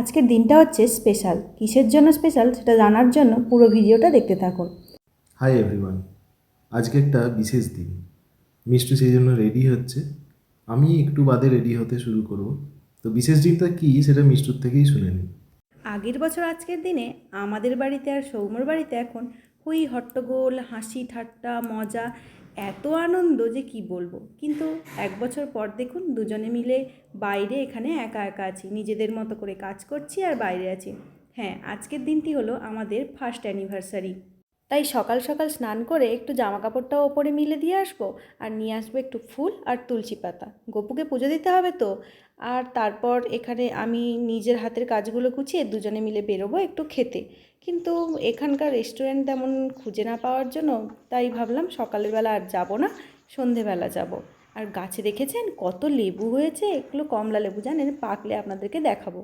আজকের দিনটা হচ্ছে স্পেশাল কিসের জন্য স্পেশাল সেটা জানার জন্য পুরো ভিডিওটা দেখতে থাকুন। হাই এভরিওয়ান আজকে একটা বিশেষ দিন। মিষ্টি সেই জন্য রেডি হচ্ছে। আমি একটু বাদে রেডি হতে শুরু করব। তো বিশেষ দিনটা কী সেটা মিষ্টুর থেকেই শুনে নিই। আগের বছর আজকের দিনে আমাদের বাড়িতে আর সৌম্যর বাড়িতে এখন হুই হট্টগোল হাসি ঠাট্টা মজা এত আনন্দ যে কি বলব? কিন্তু এক বছর পর দেখুন দুজনে মিলে বাইরে এখানে একা একা আছি, নিজেদের মতো করে কাজ করছি আর বাইরে আছি। হ্যাঁ আজকের দিনটি হলো আমাদের ফার্স্ট অ্যানিভার্সারি তাই সকাল সকাল স্নান করে একটু জামা কাপড়টাও ওপরে মিলে দিয়ে আসব আর নিয়ে আসব একটু ফুল আর তুলসী পাতা। গপুকে পুজো দিতে হবে তো? আর তারপর এখানে আমি নিজের হাতের কাজগুলো গুছিয়ে দুজনে মিলে বেরোবো একটু খেতে। কিন্তু এখানকার রেস্টুরেন্ট তেমন খুঁজে না পাওয়ার জন্য তাই ভাবলাম সকালবেলা আর যাব না, সন্ধেবেলা যাব। আর গাছে দেখেছেন কত লেবু হয়েছে? এগুলো কমলা লেবু জানেন, পাকলে আপনাদেরকে দেখাবো।